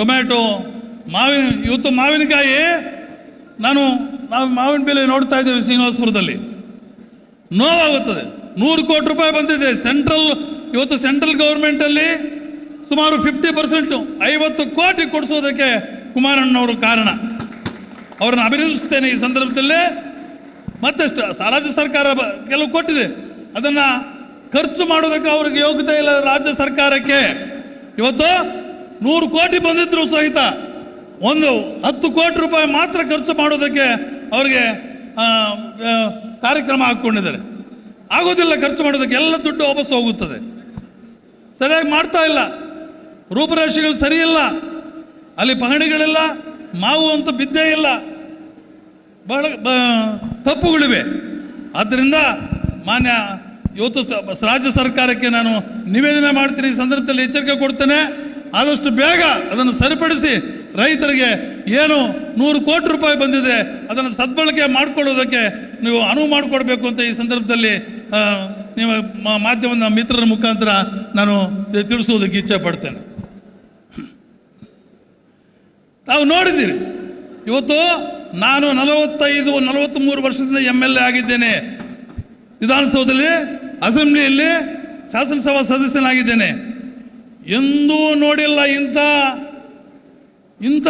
Tomato, ಮಾವಿನ, ಇವತ್ತು ಮಾವಿನಕಾಯಿ ನಾನು, ನಾವು ಮಾವಿನ ಬೆಲೆ ನೋಡ್ತಾ ಇದ್ದೇವೆ ಶ್ರೀನಿವಾಸಪುರದಲ್ಲಿ. ನೋವಾಗುತ್ತದೆ. ನೂರು ಕೋಟಿ ರೂಪಾಯಿ ಬಂದಿದೆ. ಸೆಂಟ್ರಲ್, ಇವತ್ತು ಸೆಂಟ್ರಲ್ ಗೌರ್ಮೆಂಟಲ್ಲಿ ಸುಮಾರು ಫಿಫ್ಟಿ ಪರ್ಸೆಂಟ್, ಐವತ್ತು ಕೋಟಿ ಕೊಡಿಸೋದಕ್ಕೆ ಕುಮಾರಣ್ಣವರು ಕಾರಣ. ಅವರನ್ನು ಅಭಿನಂದಿಸುತ್ತೇನೆ ಈ ಸಂದರ್ಭದಲ್ಲಿ. ಮತ್ತಷ್ಟು, ರಾಜ್ಯ ಸರ್ಕಾರ ಕೆಲವು ಕೊಟ್ಟಿದೆ. ಅದನ್ನ ಖರ್ಚು ಮಾಡೋದಕ್ಕೆ ಅವ್ರಿಗೆ ಯೋಗ್ಯತೆ ಇಲ್ಲ ರಾಜ್ಯ ಸರ್ಕಾರಕ್ಕೆ. ಇವತ್ತು ನೂರು ಕೋಟಿ ಬಂದಿದ್ರು ಸಹಿತ. ಒಂದು ಹತ್ತು ಕೋಟಿ ರೂಪಾಯಿ ಮಾತ್ರ ಖರ್ಚು ಮಾಡೋದಕ್ಕೆ ಅವರಿಗೆ ಕಾರ್ಯಕ್ರಮ ಹಾಕ್ಕೊಂಡಿದ್ದಾರೆ. ಆಗೋದಿಲ್ಲ ಖರ್ಚು ಮಾಡೋದಕ್ಕೆ, ಎಲ್ಲ ದುಡ್ಡು ವಾಪಸ್ ಹೋಗುತ್ತದೆ. ಸರಿಯಾಗಿ ಮಾಡ್ತಾ ಇಲ್ಲ. ರೂಪರೇಷೆಗಳು ಸರಿ ಅಲ್ಲಿ ಪಹಣಿಗಳಿಲ್ಲ, ಮಾವು ಅಂತ ಬಿದ್ದೇ ಇಲ್ಲ. ಬಹಳ ತಪ್ಪುಗಳಿವೆ. ಆದ್ದರಿಂದ ಮಾನ್ಯ ಇವತ್ತು ರಾಜ್ಯ ಸರ್ಕಾರಕ್ಕೆ ನಾನು ನಿವೇದನೆ ಮಾಡ್ತೀನಿ. ಈ ಸಂದರ್ಭದಲ್ಲಿ ಎಚ್ಚರಿಕೆ ಕೊಡ್ತೇನೆ. ಆದಷ್ಟು ಬೇಗ ಅದನ್ನು ಸರಿಪಡಿಸಿ ರೈತರಿಗೆ ಏನು ನೂರು ಕೋಟಿ ರೂಪಾಯಿ ಬಂದಿದೆ, ಅದನ್ನು ಸದ್ಬಳಕೆ ಮಾಡಿಕೊಳ್ಳೋದಕ್ಕೆ ನೀವು ಅನುವು ಮಾಡಿಕೊಡ್ಬೇಕು ಅಂತ ಈ ಸಂದರ್ಭದಲ್ಲಿ ನಿಮ್ಮ ಮಾಧ್ಯಮದ ಮಿತ್ರರ ಮುಖಾಂತರ ನಾನು ತಿಳಿಸುವುದಕ್ಕೆ ಇಚ್ಛೆ ಪಡ್ತೇನೆ. ತಾವು ನೋಡಿದ್ದೀರಿ, ಇವತ್ತು ನಾನು ನಲವತ್ತೈದು ನಲವತ್ತ್ಮೂರು ವರ್ಷದಿಂದ ಎಂ ಎಲ್ ಎ ಆಗಿದ್ದೇನೆ. ವಿಧಾನಸೌಧದಲ್ಲಿ, ಅಸೆಂಬ್ಲಿಯಲ್ಲಿ ಶಾಸನಸಭಾ ಸದಸ್ಯನಾಗಿದ್ದೇನೆ. ಎಂದೂ ನೋಡಿಲ್ಲ ಇಂಥ ಇಂಥ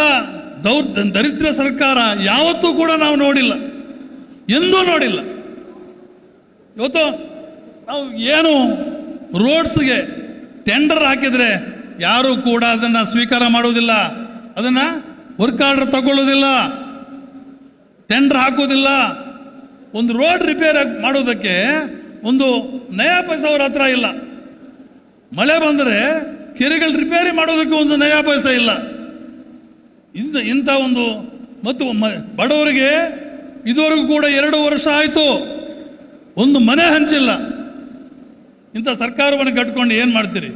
ದೌರ್ ದರಿದ್ರ ಸರ್ಕಾರ ಯಾವತ್ತೂ ಕೂಡ ನಾವು ನೋಡಿಲ್ಲ. ಎಂದೂ ನೋಡಿಲ್ಲ. ಇವತ್ತು ನಾವು ಏನು ರೋಡ್ಸ್ಗೆ ಟೆಂಡರ್ ಹಾಕಿದರೆ ಯಾರೂ ಕೂಡ ಅದನ್ನು ಸ್ವೀಕಾರ ಮಾಡೋದಿಲ್ಲ ಅದನ್ನು ವರ್ಕ್ ಆರ್ಡರ್ ತಗೊಳ್ಳೋದಿಲ್ಲ ಟೆಂಡರ್ ಹಾಕೋದಿಲ್ಲ ಒಂದು ರೋಡ್ ರಿಪೇರ್ ಮಾಡೋದಕ್ಕೆ ಒಂದು ನಯಾ ಪೈಸಾ ಅವ್ರ ಹತ್ರ ಇಲ್ಲ. ಮಳೆ ಬಂದರೆ ಕೆರೆಗಳು ರಿಪೇರಿ ಮಾಡೋದಕ್ಕೆ ಒಂದು ನಯಾ ಪೈಸ ಇಲ್ಲ. ಇಂಥ ಇಂಥ ಒಂದು, ಮತ್ತು ಬಡವರಿಗೆ ಇದುವರೆಗೂ ಕೂಡ ಎರಡು ವರ್ಷ ಆಯಿತು. ಒಂದು ಮನೆ ಹಂಚಿಲ್ಲ. ಇಂಥ ಸರ್ಕಾರವನ್ನು ಕಟ್ಕೊಂಡು ಏನು ಮಾಡ್ತೀರಿ?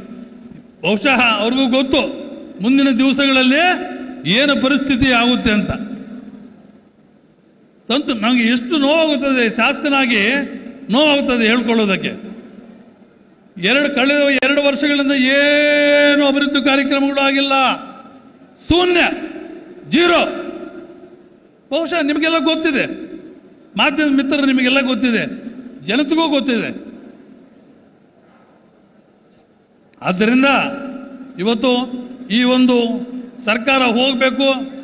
ಬಹುಶಃ ಅವ್ರಿಗೂ ಗೊತ್ತು, ಮುಂದಿನ ದಿವಸಗಳಲ್ಲಿ ಏನು ಪರಿಸ್ಥಿತಿ ಆಗುತ್ತೆ ಅಂತ. ಸಂತು ನನಗೆ ಎಷ್ಟು ನೋವಾಗುತ್ತದೆ, ಶಾಸಕನಾಗಿ ನೋವಾಗುತ್ತದೆ ಹೇಳ್ಕೊಳ್ಳೋದಕ್ಕೆ. ಎರಡು ಕಳೆದ ಎರಡು ವರ್ಷಗಳಿಂದ ಏನು ಅಭಿವೃದ್ಧಿ ಕಾರ್ಯಕ್ರಮಗಳು ಆಗಿಲ್ಲ ಶೂನ್ಯ, ಜೀರೋ. ಬಹುಶಃ ನಿಮಗೆಲ್ಲ ಗೊತ್ತಿದೆ. ಮಾಧ್ಯಮ ಮಿತ್ರರು ನಿಮಗೆಲ್ಲ ಗೊತ್ತಿದೆ. ಜನತೆಗೂ ಗೊತ್ತಿದೆ. ಆದ್ದರಿಂದ ಇವತ್ತು ಈ ಒಂದು ಸರ್ಕಾರ ಹೋಗಬೇಕು.